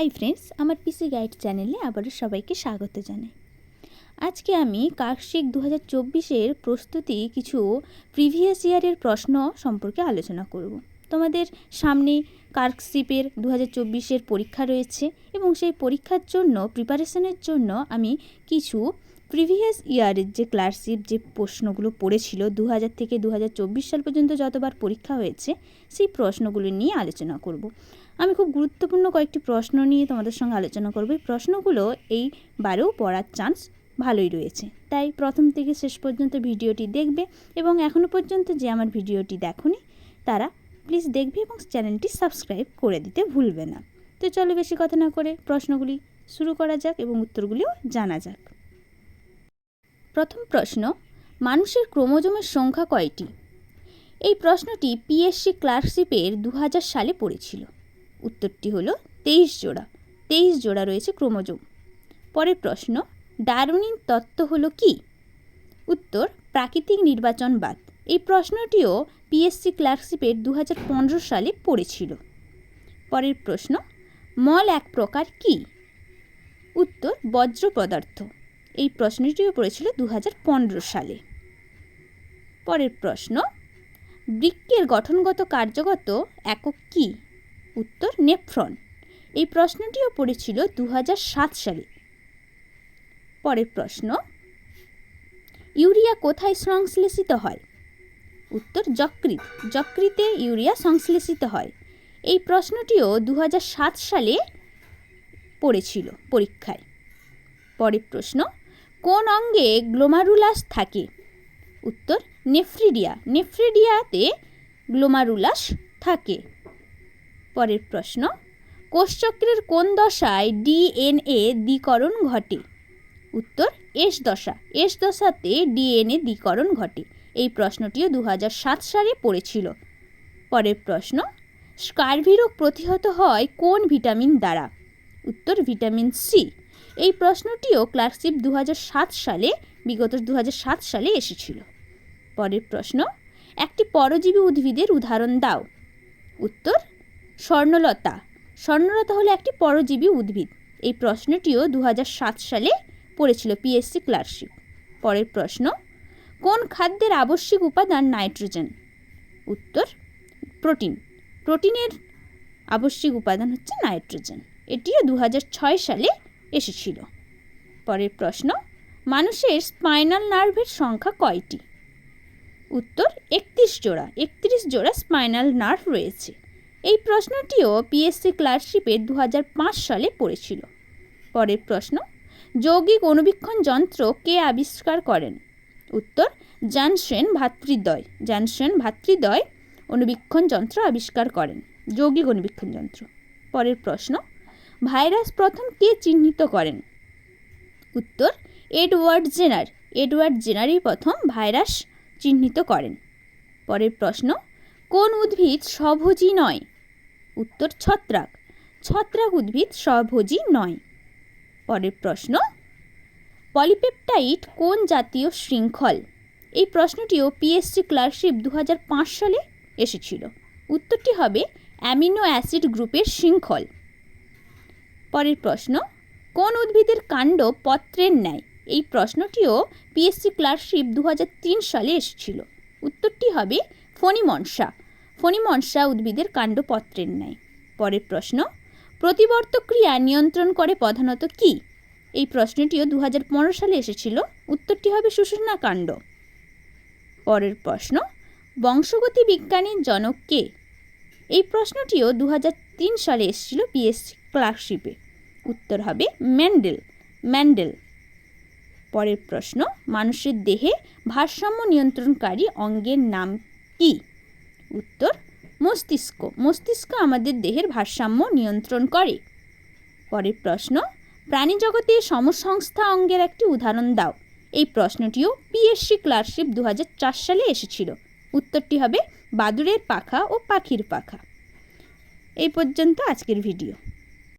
Hi friends, আমার পিসি guide চ্যানেলে আবারও সবাইকে স্বাগত জানাই। আজকে আমি কার্শিক দু হাজার চব্বিশের প্রস্তুতি কিছু প্রিভিয়াস ইয়ারের প্রশ্ন সম্পর্কে আলোচনা করব। তোমাদের সামনে কার্কশিপের দু হাজার চব্বিশের পরীক্ষা রয়েছে এবং সেই পরীক্ষার জন্য, প্রিপারেশনের জন্য আমি কিছু প্রিভিয়াস ইয়ারের যে ক্লার্কশিপ যে প্রশ্নগুলো পড়েছিল দু হাজার থেকে দু হাজার চব্বিশ সাল পর্যন্ত যতবার পরীক্ষা হয়েছে, সেই প্রশ্নগুলো নিয়ে আলোচনা করব। আমি খুব গুরুত্বপূর্ণ কয়েকটি প্রশ্ন নিয়ে তোমাদের সঙ্গে আলোচনা করব। এই প্রশ্নগুলো এইবারেও পড়ার চান্স ভালোই রয়েছে। তাই প্রথম থেকে শেষ পর্যন্ত ভিডিওটি দেখবে এবং এখনও পর্যন্ত যে আমার ভিডিওটি দেখোনি, তারা প্লিজ দেখবে এবং চ্যানেলটি সাবস্ক্রাইব করে দিতে ভুলবে না। তো চলো বেশি কথা না করে প্রশ্নগুলি শুরু করা যাক এবং উত্তরগুলিও জানা যাক। প্রথম প্রশ্ন, মানুষের ক্রোমোজোমের সংখ্যা কয়টি? এই প্রশ্নটি পিএসসি ক্লার্কশিপের দু হাজার সালে পড়েছিল। উত্তরটি হলো তেইশ জোড়া। তেইশ জোড়া রয়েছে ক্রোমোজোম। পরের প্রশ্ন ডারউইন তত্ত্ব হলো কি? উত্তর, প্রাকৃতিক নির্বাচনবাদ এই প্রশ্নটিও পিএসসি ক্লার্কশিপের দু হাজার পনেরো সালে পড়েছিল। পরের প্রশ্ন, মল এক প্রকার কি? উত্তর, বজ্র পদার্থ। এই প্রশ্নটিও পড়েছিল দু হাজার পনেরো সালে। পরের প্রশ্ন, বৃক্কের গঠনগত কার্যগত একক কী? উত্তর নেফ্রন এই প্রশ্নটিও পড়েছিল দু হাজার সাত সালে। পরের প্রশ্ন, ইউরিয়া কোথায় সংশ্লেষিত হয়? উত্তর যকৃত যকৃতে ইউরিয়া সংশ্লেষিত হয়। এই প্রশ্নটিও দু হাজার সাত সালে পড়েছিল পরীক্ষায়। পরের প্রশ্ন, কোন অঙ্গে গ্লোমারুলাস থাকে? উত্তর, নেফ্রিডিয়া। নেফ্রিডিয়াতে গ্লোমারুলাস থাকে। পরের প্রশ্ন, কোষচক্রের কোন দশায় ডিএনএ দ্বিকরণ ঘটে? উত্তর, এস দশা। এস দশাতে ডিএনএ দ্বিকরণ ঘটে। এই প্রশ্নটিও দু হাজার সাত সালে পড়েছিল। পরের প্রশ্ন স্কার্ভি রোগ প্রতিহত হয় কোন ভিটামিন দ্বারা? উত্তর, ভিটামিন সি। এই প্রশ্নটিও ক্লার্কশিপ দু হাজার সাত সালে, বিগত দু হাজার সাত সালে এসেছিল। পরের প্রশ্ন, একটি পরজীবী উদ্ভিদের উদাহরণ দাও। উত্তর, স্বর্ণলতা। স্বর্ণলতা হলো একটি পরজীবী উদ্ভিদ। এই প্রশ্নটিও দু হাজার সাত সালে পড়েছিল পিএসসি ক্লার্কশিপ। পরের প্রশ্ন কোন খাদ্যের আবশ্যিক উপাদান নাইট্রোজেন? উত্তর, প্রোটিন। প্রোটিনের আবশ্যিক উপাদান হচ্ছে নাইট্রোজেন। এটিও দু হাজার ছয় সালে এসেছিল। পরের প্রশ্ন, মানুষের স্পাইনাল নার্ভের সংখ্যা কয়টি? উত্তর, একত্রিশ জোড়া। একত্রিশ জোড়া স্পাইনাল নার্ভ রয়েছে। এই প্রশ্নটিও পিএসসি ক্লার্কশিপে দু সালে পড়েছিল। পরের প্রশ্ন, যৌগিক অনুবীক্ষণ যন্ত্র কে আবিষ্কার করেন? উত্তর জানসেন ভাতৃদ্বয়। জানসেন ভাতৃদ্বয় অণুবীক্ষণ যন্ত্র আবিষ্কার করেন। যৌগিক অনুবীক্ষণ যন্ত্র। পরের প্রশ্ন, ভাইরাস প্রথম কে চিহ্নিত করেন? উত্তর, এডওয়ার্ড জেনার। এডওয়ার্ড জেনারই প্রথম ভাইরাস চিহ্নিত করেন। পরের প্রশ্ন, কোন উদ্ভিদ স্বভোজী নয়? উত্তর, ছত্রাক। ছত্রাক উদ্ভিদ স্বভোজী নয়। পরের প্রশ্ন পলিপেপটাইড কোন জাতীয় শৃঙ্খল? এই প্রশ্নটিও পিএসসি ক্লার্কশিপ দু সালে এসেছিল। উত্তরটি হবে অ্যামিনো অ্যাসিড গ্রুপের শৃঙ্খল। পরের প্রশ্ন, কোন উদ্ভিদের কাণ্ড পত্রের ন্যায়? এই প্রশ্নটিও পিএসসি ক্লার্কশিপ দু সালে এসেছিল। উত্তরটি হবে ফণিমনসা। ফণিমনসা উদ্ভিদের কাণ্ডপত্রের ন্যায়। পরের প্রশ্ন প্রতিবর্ত ক্রিয়া নিয়ন্ত্রণ করে প্রধানত কি? এই প্রশ্নটিও দু হাজার পনেরো সালে এসেছিল। উত্তরটি হবে সুষুম্না কাণ্ড। পরের প্রশ্ন, বংশগতি বিজ্ঞানের জনক কে? এই প্রশ্নটিও দু হাজার তিন সালে এসেছিল পিএসসি ক্লার্কশিপে। উত্তর হবে ম্যান্ডেল ম্যান্ডেল। পরের প্রশ্ন, মানুষের দেহে ভারসাম্য নিয়ন্ত্রণকারী অঙ্গের নাম কি? উত্তর, মস্তিষ্ক। মস্তিষ্ক আমাদের দেহের ভারসাম্য নিয়ন্ত্রণ করে। পরের প্রশ্ন প্রাণীজগতে সমসংস্থা অঙ্গের একটি উদাহরণ দাও। এই প্রশ্নটিও পিএসসি ক্লার্কশিপ দু সালে এসেছিল। উত্তরটি হবে বাদুড়ের পাখা ও পাখির পাখা। এই পর্যন্ত আজকের ভিডিও।